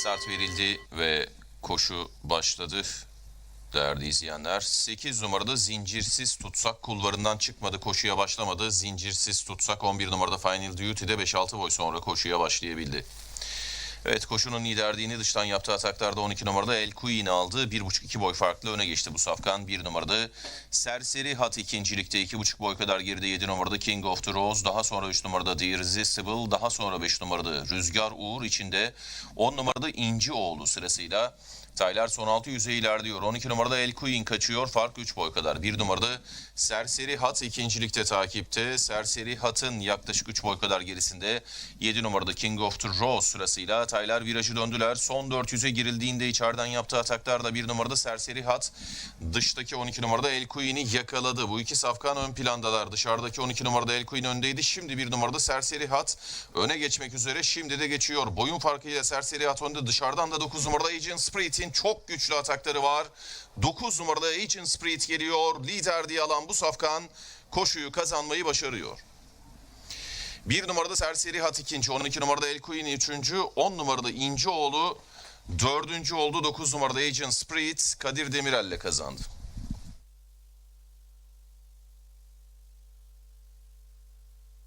Start verildi ve koşu başladı. Değerli izleyenler 8 numarada zincirsiz tutsak kulvarından çıkmadı koşuya başlamadı. Zincirsiz tutsak 11 numarada Final Duty'de 5-6 boy sonra koşuya başlayabildi. Evet koşunun liderliğini dıştan yaptığı ataklarda 12 numarada El Queen aldı. 1.5-2 boy farklı öne geçti bu safkan. 1 numarada Serseri Hat ikincilikte 2.5 boy kadar geride 7 numarada King of the Rose. Daha sonra 3 numarada The Irresistible. Daha sonra 5 numarada Rüzgar Uğur içinde 10 numarada İncioğlu sırasıyla. Taylar son 6 yüze ilerliyor. 12 numarada El Queen kaçıyor. Fark 3 boy kadar. 1 numarada Serseri Hat ikincilikte takipte. Serseri Hat'ın yaklaşık 3 boy kadar gerisinde 7 numarada King of the Rose sırasıyla Taylar virajı döndüler. Son 400'e girildiğinde içeriden yaptığı ataklarda 1 numarada Serseri Hat dıştaki 12 numarada El Queen'i yakaladı. Bu iki safkan ön plandalar. Dışarıdaki 12 numarada El Queen öndeydi. Şimdi 1 numarada Serseri Hat öne geçmek üzere. Şimdi de geçiyor. Boyun farkıyla Serseri Hat önde. Dışarıdan da 9 numarada Agent Spirit'in çok güçlü atakları var. 9 numarada Agent Spirit geliyor. Lider diye alan bu safkan koşuyu kazanmayı başarıyor. 1 numarada Serseri Hat ikinci, 12 numarada El Queen üçüncü, 10 numarada İncioğlu dördüncü oldu. 9 numarada Agent Spirit Kadir Demirel'le kazandı.